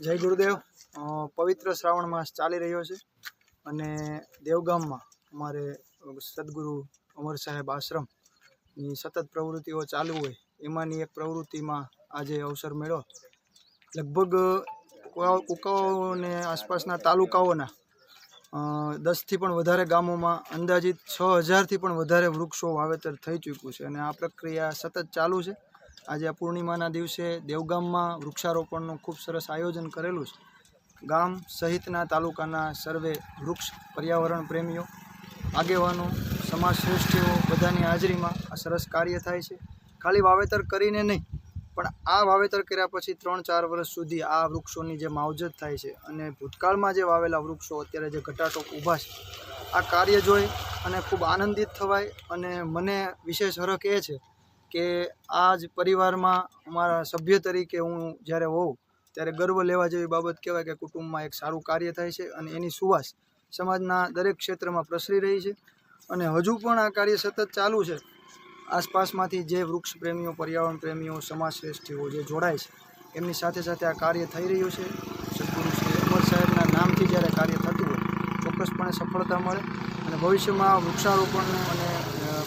જય ગુરુદેવ. પવિત્ર શ્રાવણ માસ ચાલી રહ્યો છે અને દેવગામમાં અમારે સદગુરુ અમર સાહેબ આશ્રમની સતત પ્રવૃત્તિઓ ચાલુ હોય, એમાંની એક પ્રવૃત્તિમાં આજે અવસર મળ્યો લગભગ કુકાઓ- અને આસપાસના તાલુકાઓના દસથી પણ વધારે ગામોમાં અંદાજિત છ હજારથી પણ વધારે વૃક્ષો વાવેતર થઈ ચૂક્યું છે અને આ પ્રક્રિયા સતત ચાલુ છે. આજે આ પૂર્ણિમાના દિવસે દેવગામમાં વૃક્ષારોપણનું ખૂબ સરસ આયોજન કરેલું છે. ગામ સહિતના તાલુકાના સર્વે વૃક્ષ પર્યાવરણ પ્રેમીઓ, આગેવાનો, સમાજ શ્રેષ્ઠીઓ બધાની હાજરીમાં આ સરસ કાર્ય થાય છે. ખાલી વાવેતર કરીને નહીં, પણ આ વાવેતર કર્યા પછી ત્રણ ચાર વર્ષ સુધી આ વૃક્ષોની જે માવજત થાય છે અને ભૂતકાળમાં જે વાવેલા વૃક્ષો અત્યારે જે ઘટાટોપ ઊભા છે, આ કાર્ય જોઈ અને ખૂબ આનંદિત થવાય અને મને વિશેષ હરખ એ છે કે આ જ પરિવારમાં અમારા સભ્ય તરીકે હું જ્યારે હોઉં, ત્યારે ગર્વ લેવા જેવી બાબત કહેવાય કે કુટુંબમાં એક સારું કાર્ય થાય છે અને એની સુવાસ સમાજના દરેક ક્ષેત્રમાં પ્રસરી રહી છે. અને હજુ પણ આ કાર્ય સતત ચાલુ છે. આસપાસમાંથી જે વૃક્ષ પ્રેમીઓ, પર્યાવરણ પ્રેમીઓ, સમાજશ્રેષ્ઠીઓ જે જોડાય છે, એમની સાથે સાથે આ કાર્ય થઈ રહ્યું છે. સદગુરુ શ્રી અમર સાહેબના નામથી જ્યારે કાર્ય થતું હોય, ચોક્કસપણે સફળતા મળે અને ભવિષ્યમાં વૃક્ષારોપણનું અને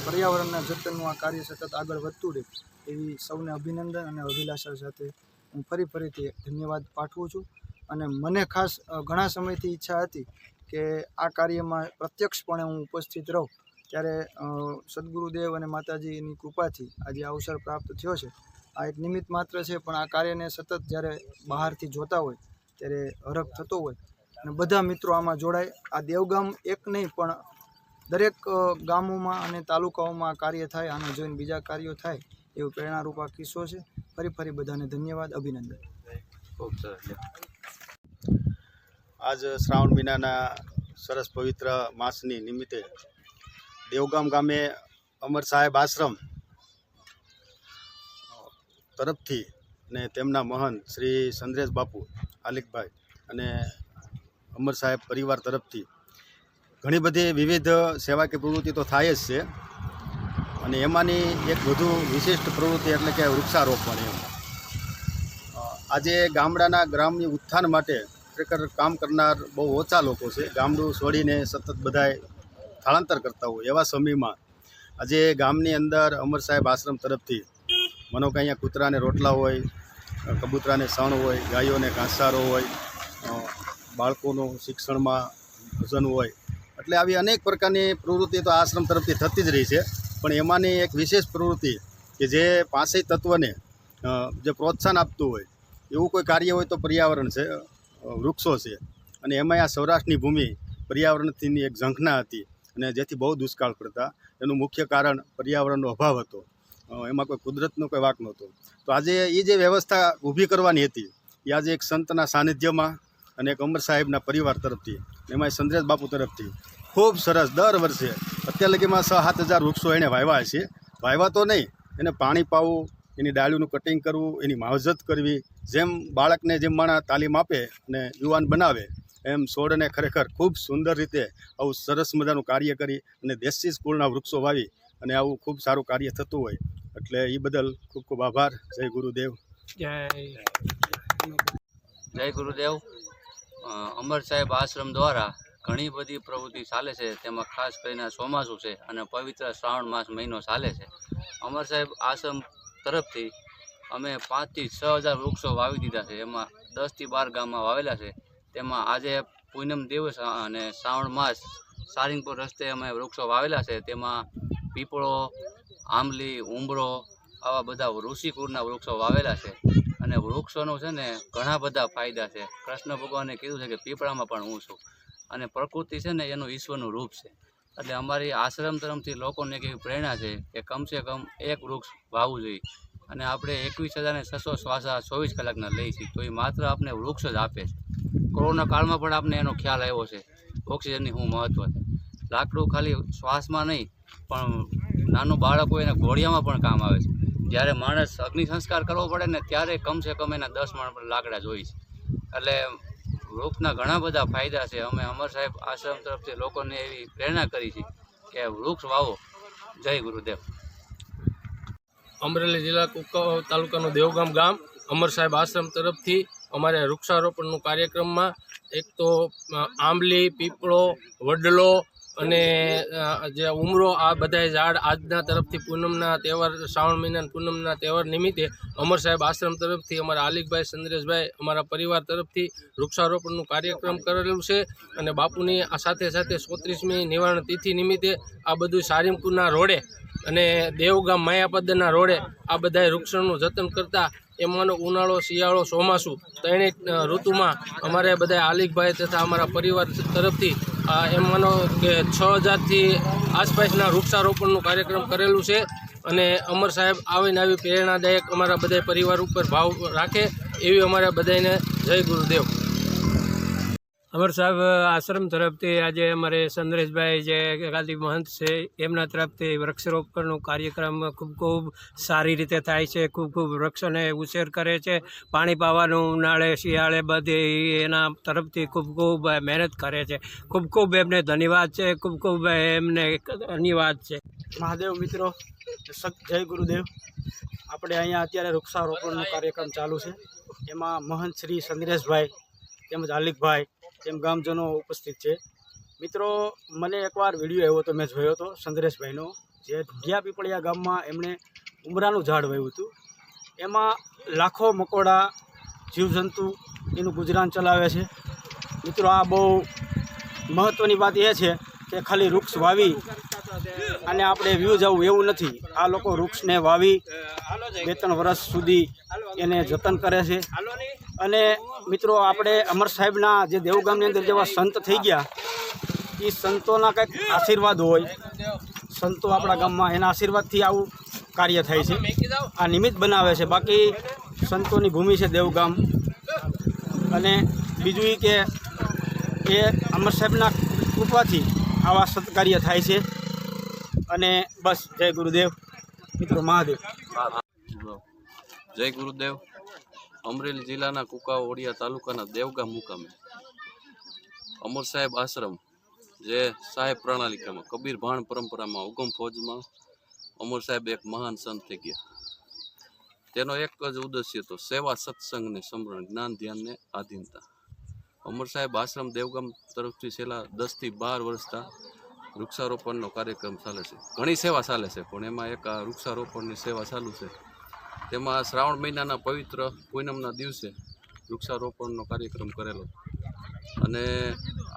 પર્યાવરણના જતનનું આ કાર્ય સતત આગળ વધતું રહે, એવી સૌને અભિનંદન અને અભિલાષા સાથે હું ફરી ફરીથી ધન્યવાદ પાઠવું છું. અને મને ખાસ ઘણા સમયથી ઈચ્છા હતી કે આ કાર્યમાં પ્રત્યક્ષપણે હું ઉપસ્થિત રહું. ત્યારે સદગુરુદેવ અને માતાજીની કૃપાથી આજે આ અવસર પ્રાપ્ત થયો છે. આ એક નિમિત્ત માત્ર છે, પણ આ કાર્યને સતત જ્યારે બહારથી જોતા હોય, ત્યારે હરખ થતો હોય. અને બધા મિત્રો આમાં જોડાય. આ દેવગામ એક નહીં, પણ દરેક ગામોમાં અને તાલુકાઓમાં કાર્ય થાય આને જોઈને બીજા કાર્યો થાય એવું પ્રેરણારૂપ કિસ્સો છે. ફરી ફરી બધાને ધન્યવાદ, અભિનંદન. ખૂબ સરસ આજ શ્રાવણ મહિનાના સરસ પવિત્ર માસની નિમિત્તે દેવગામ ગામે અમર સાહેબ આશ્રમ તરફથી અને તેમના મહંત શ્રી સંદ્રેશ બાપુ આલિકભાઈ અને અમર સાહેબ પરિવાર તરફથી ઘણી બધી વિવિધ સેવાકીય પ્રવૃત્તિ તો થાય જ છે. અને એમાંની એક વધુ વિશિષ્ટ પ્રવૃત્તિ એટલે કે વૃક્ષારોપણ એમ. આજે ગામડાના ગ્રામની ઉત્થાન માટે ખરેખર કામ કરનાર બહુ ઓછા લોકો છે. ગામડું છોડીને સતત બધાય સ્થળાંતર કરતા હોય એવા સમયમાં આજે ગામની અંદર અમર સાહેબ આશ્રમ તરફથી મનો કે અહીંયા કૂતરાને રોટલા હોય કબૂતરાને સણ હોય, ગાયોને ઘાસચારો હોય બાળકોનું શિક્ષણમાં ભજન હોય એટલે આવી અનેક પ્રકારની પ્રવૃત્તિ તો આશ્રમ તરફથી થતી જ રહી છે. પણ એમાંની એક વિશેષ પ્રવૃત્તિ કે જે પાંચેય તત્વને જે પ્રોત્સાહન આપતું હોય, એવું કોઈ કાર્ય હોય તો પર્યાવરણ છે વૃક્ષો છે. અને એમાં આ સૌરાષ્ટ્રની ભૂમિ પર્યાવરણથીની એક ઝંખના હતી અને જેથી બહુ દુષ્કાળ પડતા. એનું મુખ્ય કારણ પર્યાવરણનો અભાવ હતો. એમાં કોઈ કુદરતનો કોઈ વાક નહોતો. તો આજે એ જે વ્યવસ્થા ઊભી કરવાની હતી એ આજે એક સંતના સાનિધ્યમાં અને એક અમર સાહેબના પરિવાર તરફથી એમાં સંદ્રેશ બાપુ તરફથી ખૂબ સરસ દર વર્ષે. અત્યાર લગીમાં છ સાત હજાર વૃક્ષો એણે વાવ્યા છે. વાવ્યા તો નહીં એને પાણી પાવું એની ડાળીનું કટિંગ કરવું એની માવજત કરવી જેમ બાળકને જેમ માણા તાલીમ આપે અને યુવાન બનાવે એમ છોડને ખરેખર ખૂબ સુંદર રીતે આવું સરસ મજાનું કાર્ય કરી અને દેશી સ્કૂલના વૃક્ષો વાવી અને આવું ખૂબ સારું કાર્ય થતું હોય. એટલે એ બદલ ખૂબ ખૂબ આભાર. જય ગુરુદેવ. જય. ગુરુદેવ. અમર સાહેબ આશ્રમ દ્વારા ઘણી બધી પ્રવૃત્તિ ચાલે છે, તેમાં ખાસ કરીને ચોમાસું છે અને પવિત્ર શ્રાવણ માસ મહિનો ચાલે છે. અમર સાહેબ આશ્રમ તરફથી અમે પાંચથી છ હજાર વૃક્ષો વાવી દીધા છે, એમાં દસથી બાર ગામમાં વાવેલા છે. તેમાં આજે પૂનમ દિવસ અને શ્રાવણ માસ સારિંગપુર રસ્તે અમે વૃક્ષો વાવેલા છે, તેમાં પીપળો, આંબલી ઉંબરો આવા બધા ઋષિકુળના વૃક્ષો વાવેલા છે. અને વૃક્ષોનો છે ને ઘણા બધા ફાયદા છે. કૃષ્ણ ભગવાને કીધું છે કે પીપળામાં પણ હું છું. અને પ્રકૃતિ છે ને એનું ઈશ્વરનું રૂપ છે. એટલે અમારી આશ્રમ તરફથી લોકોને એક એવી પ્રેરણા છે કે કમસે કમ એક વૃક્ષ વાવવું જોઈએ. અને આપણે એકવીસ હજારને છસો શ્વાસા ચોવીસ કલાકના લઈએ છીએ, તો એ માત્ર આપણે વૃક્ષ જ આપે છે. કોરોના કાળમાં પણ આપણે એનો ખ્યાલ આવ્યો છે. ઓક્સિજનની શું મહત્ત્વ છે? લાકડું ખાલી શ્વાસમાં નહીં, પણ નાનું બાળક હોય એને ઘોડિયામાં પણ કામ આવે છે. જ્યારે માણસ અગ્નિ સંસ્કાર કરવો પડે ને ત્યારે કમસે કમ એના દસ માણ લાકડા જોઈ છે. એટલે વૃક્ષના ઘણા બધા ફાયદા છે. અમે અમર સાહેબ આશ્રમ તરફથી લોકોને એવી પ્રેરણા કરી છે કે વૃક્ષ વાવો. જય ગુરુદેવ. અમરેલી જિલ્લા કુકાવાવ તાલુકાનું દેવગામ ગામ અમર સાહેબ આશ્રમ તરફથી અમારે વૃક્ષારોપણનું કાર્યક્રમમાં એક તો આંબલી, પીપળો, વડલો અને જે ઉમરો, આ બધા ઝાડ આજના તરફથી પૂનમના તહેવાર, શ્રાવણ મહિનાના પૂનમના તહેવાર નિમિત્તે અમર સાહેબ આશ્રમ તરફથી, અમારા આલિકભાઈ સંદ્રેશભાઈ અમારા પરિવાર તરફથી વૃક્ષારોપણનું કાર્યક્રમ કરેલું છે અને બાપુની સાથે સાથે સોત્રીસમી નિવારણ તિથિ નિમિત્તે આ બધું સારીમપુરના રોડે અને દેવગામ માયાપદના રોડે આ બધાય વૃક્ષોનું જતન કરતા એમાંનો ઉનાળો, શિયાળો, ચોમાસું, ત્રણેય ઋતુમાં અમારે બધા આલિકભાઈ તથા અમારા પરિવાર તરફથી એમ માનો કે છ હજારથી આસપાસના વૃક્ષારોપણનું કાર્યક્રમ કરેલું છે અને અમર સાહેબ આવીને આવી પ્રેરણાદાયક અમારા બધા પરિવાર ઉપર ભાવ રાખે એવી અમારા બધાને જય ગુરુદેવ. અમર સાહેબ, આશ્રમ તરફથી આજે અમારે સંદ્રેશભાઈ જે ગાંધી મહંત છે, એમના તરફથી વૃક્ષરોપણનો કાર્યક્રમ ખૂબ ખૂબ સારી રીતે થાય છે, ખૂબ ખૂબ વૃક્ષોને ઉછેર કરે છે. પાણી પાવાનું, ઉનાળે, શિયાળે બધે એના તરફથી ખૂબ ખૂબ મહેનત કરે છે. ખૂબ ખૂબ એમને ધન્યવાદ છે, ખૂબ ખૂબ એમને ધન્યવાદ છે. મહાદેવ મિત્રો જય ગુરુદેવ. આપણે અહીંયા અત્યારે વૃક્ષારોપણનો કાર્યક્રમ ચાલુ છે. એમાં મહંત શ્રી સંદ્રેશભાઈ તેમજ આલિકભાઈ તેમ ગામજનો ઉપસ્થિત છે. મિત્રો, મને એકવાર વીડિયો એવો હતો મેં જોયો હતો સંદ્રેશભાઈનો જે ઢુંઢિયા પીપળિયા ગામમાં એમણે ઉમરાનું ઝાડ વાવ્યું હતું. એમાં લાખો મકોડા, જીવજંતુ એનું ગુજરાન ચલાવે છે. મિત્રો, આ બહુ મહત્ત્વની વાત એ છે કે ખાલી વૃક્ષ વાવી અને આપણે વ્યૂ જવું એવું નથી. આ લોકો વૃક્ષને વાવી બે ત્રણ વર્ષ સુધી એને જતન કરે છે. અને મિત્રો, આપણે અમર સાહેબના જે દેવગામની અંદર જેવા સંત થઈ ગયા એ સંતોના કંઈક આશીર્વાદ હોય. સંતો આપણા ગામમાં એના આશીર્વાદથી આવું કાર્ય થાય છે. આ નિમિત્ત બનાવે છે. બાકી સંતોની ભૂમિ છે દેવગામ. અને બીજું એ કે એ અમર સાહેબના કૃપાથી આવા સત્કાર્ય થાય છે. અને બસ, જય ગુરુદેવ. મિત્રો, મહાદેવ. જય ગુરુદેવ. અમરેલી જિલ્લાના કુકાઓ ઓડિયા તાલુકાના દેવગામ મુકામે. અમર સાહેબ આશ્રમ, જે સાહેબ પ્રણાલિકામાં, કબીર ભાણ પરંપરામાં ઉગમ ફોજમાં અમર સાહેબ એક મહાન સંત થઈ ગયા. તેનો એક જ ઉદ્દેશ્ય હતો સેવા સત્સંગને સમરણ, જ્ઞાન, ધ્યાનને આધીનતા. અમર સાહેબ આશ્રમ દેવગામ તરફથી છેલ્લા દસથી બાર વર્ષથી વૃક્ષારોપણનો કાર્યક્રમ ચાલે છે. ઘણી સેવા ચાલે છે, પણ એમાં એક આ વૃક્ષારોપણની સેવા ચાલુ છે. તેમાં શ્રાવણ મહિનાના પવિત્ર પૂનમના દિવસે વૃક્ષારોપણનો કાર્યક્રમ કરેલો. અને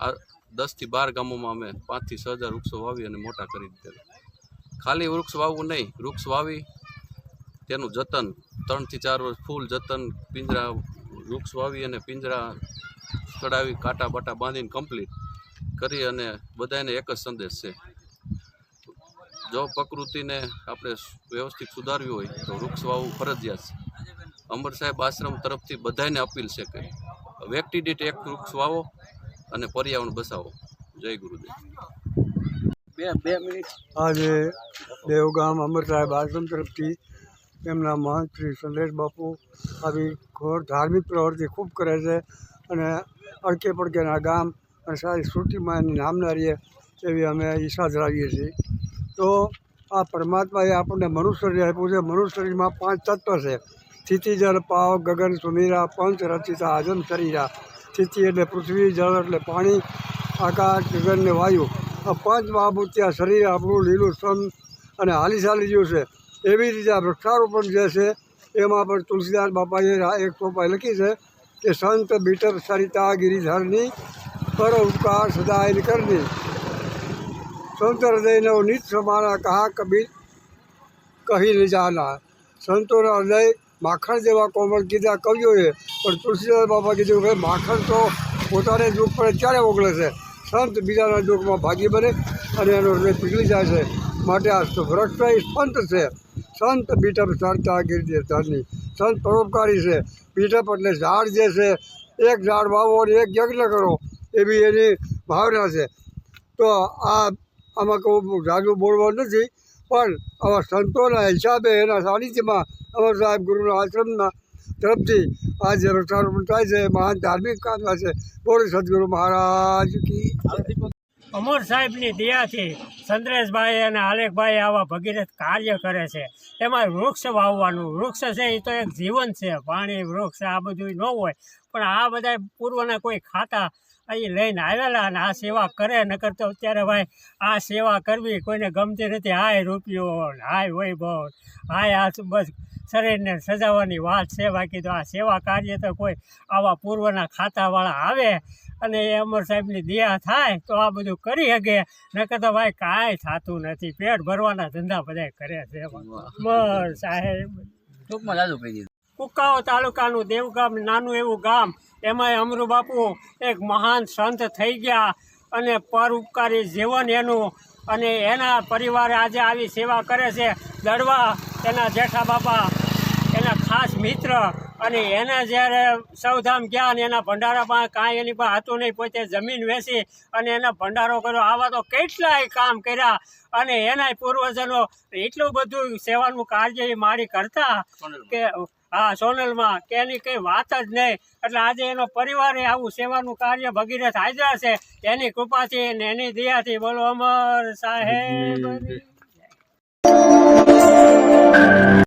આ દસથી બાર ગામોમાં અમે પાંચથી છ હજાર વૃક્ષો વાવી અને મોટા કરી દીધેલા. ખાલી વૃક્ષ વાવવું નહીં, વૃક્ષ વાવી, તેનું જતન, ત્રણથી ચાર વર્ષ ફૂલ જતન, પિંજરા વૃક્ષ વાવી અને પિંજરા ચડાવી, કાંટા બાટા બાંધીને કમ્પ્લીટ કરી અને બધાને એક જ સંદેશ છે. જો પ્રકૃતિને આપણે વ્યવસ્થિત સુધારવી હોય તો વૃક્ષ વાવવું ફરજિયાત છે. અમર સાહેબ આશ્રમ તરફથી બધાને અપીલ છે કે વ્યક્તિ દીઠ એક વૃક્ષ વાવો અને પર્યાવરણ બચાવો જય ગુરુદેવ. બે બે મિનિટ. આજે દેવગામ અમર સાહેબ આશ્રમ તરફથી એમના મહંત શ્રી સંદેશ બાપુ આવી ઘોર ધાર્મિક પ્રવૃત્તિ ખૂબ કરે છે અને અડકે પડકેના ગામ અને સારી શ્રુતિમાં એની નામના રહીએ એવી અમે ઈચ્છા ધરાવીએ છીએ. તો આ પરમાત્માએ આપણને મનુષ્ય આપ્યું છે. મનુષ્ય શરીરમાં પાંચ તત્વ છે. સ્થિતિ, જળ, પાવ, ગગન, સુમીરા, પંચ, રચિતા આજમ શરીરા. સ્થિતિ એટલે પૃથ્વી, જળ એટલે પાણી, આકાશ, ગગન ને વાયુ. આ પાંચ ત્યાં શરીર આપણું લીલું સમ અને હાલી ચાલી ગયું છે. એવી રીતે આ વૃક્ષારોપણ જે છે, એમાં પણ તુલસીદાસ બાપાએ એક ચોપાઈ લખી છે કે સંત બીટપ સરિતા ગિરિધરની પર ઉપકાર સદાય કરની સંત હૃદયનો નિત સમાના કહા કબીર કહી ન જાના સંતોના હૃદય માખણ જેવા કોમળ કીધા કવિઓએ પણ તુલસીદાસ બાપા કીધું કે માખણ તો પોતાને દુઃખ પડે ત્યારે ઓગળે છે. સંત બીજાના દુઃખમાં ભાગી બને અને એનો હૃદય પીગળી જાય છે. માટે આ એ સંત છે. સંત બીટપ સરતા ગીરદી ધરની સંત પરોપકારી છે. બીટપ એટલે ઝાડ જે છે, એક ઝાડ વાવો અને એક યજ્ઞ કરો. એવી એની ભાવના છે. તો આ આમાં કહું જાદુ બોલવા નથી, પણ આવા સંતોના હિસાબે એના સાનિધ્યમાં અમર સાહેબ ગુરુના આશ્રમના તરફથી આ જે થાય છે, મહાન ધાર્મિક કામના છે. બોલ સદગુરુ મહારાજ કી અમર સાહેબની દયાથી સંદ્રેશભાઈ અને આલેખભાઈ આવા ભગીરથ કાર્ય કરે છે. એમાં વૃક્ષ વાવવાનું, વૃક્ષ છે એ તો એક જીવન છે, પાણી, વૃક્ષ, આ બધું ન હોય. પણ આ બધા પૂર્વના કોઈ ખાતા અહીં લઈને આવેલા અને આ સેવા કરે નકર તો અત્યારે ભાઈ આ સેવા કરવી કોઈને ગમતી નથી. હાય રૂપિયો ને હાય વૈભવ હાય આ બસ શરીરને સજાવવાની વાત છે. બાકી તો આ સેવા કાર્ય તો કોઈ આવા પૂર્વના ખાતાવાળા આવે અને એ અમર સાહેબની દયા થાય તો આ બધું કરી શકે. નકર તો ભાઈ કાંઈ થતું નથી. પેટ ભરવાના ધંધા બધા કરે છે. બસ સાહેબ ટૂંકમાં જાજુ કહી દીધું. કુકાઓ તાલુકાનું દેવગામ નાનું એવું ગામ એમાંય અમરુ બાપુ એક મહાન સંત થઈ ગયા અને પર ઉપકારી જીવન એનું અને એના પરિવારે આજે આવી સેવા કરે છે. દડવા એના જેઠા બાપા એના ખાસ મિત્ર અને એને જ્યારે સૌધામ ગયા અને એના ભંડારામાં કાંઈ એની પાસે હતું નહીં પોતે જમીન વેચી અને એના ભંડારો કર્યો. આવા તો કેટલાય કામ કર્યા અને એના પૂર્વજનો એટલું બધું સેવાનું કાર્ય એ મારી કરતા કે હા, સોનલમાં કે એની કઈ વાત જ નહીં. એટલે આજે એનો પરિવારે આવું સેવાનું કાર્ય ભગીરથ હાજરા છે. એની કૃપાથી ને એની દયાથી બોલો અમર સાહેબ.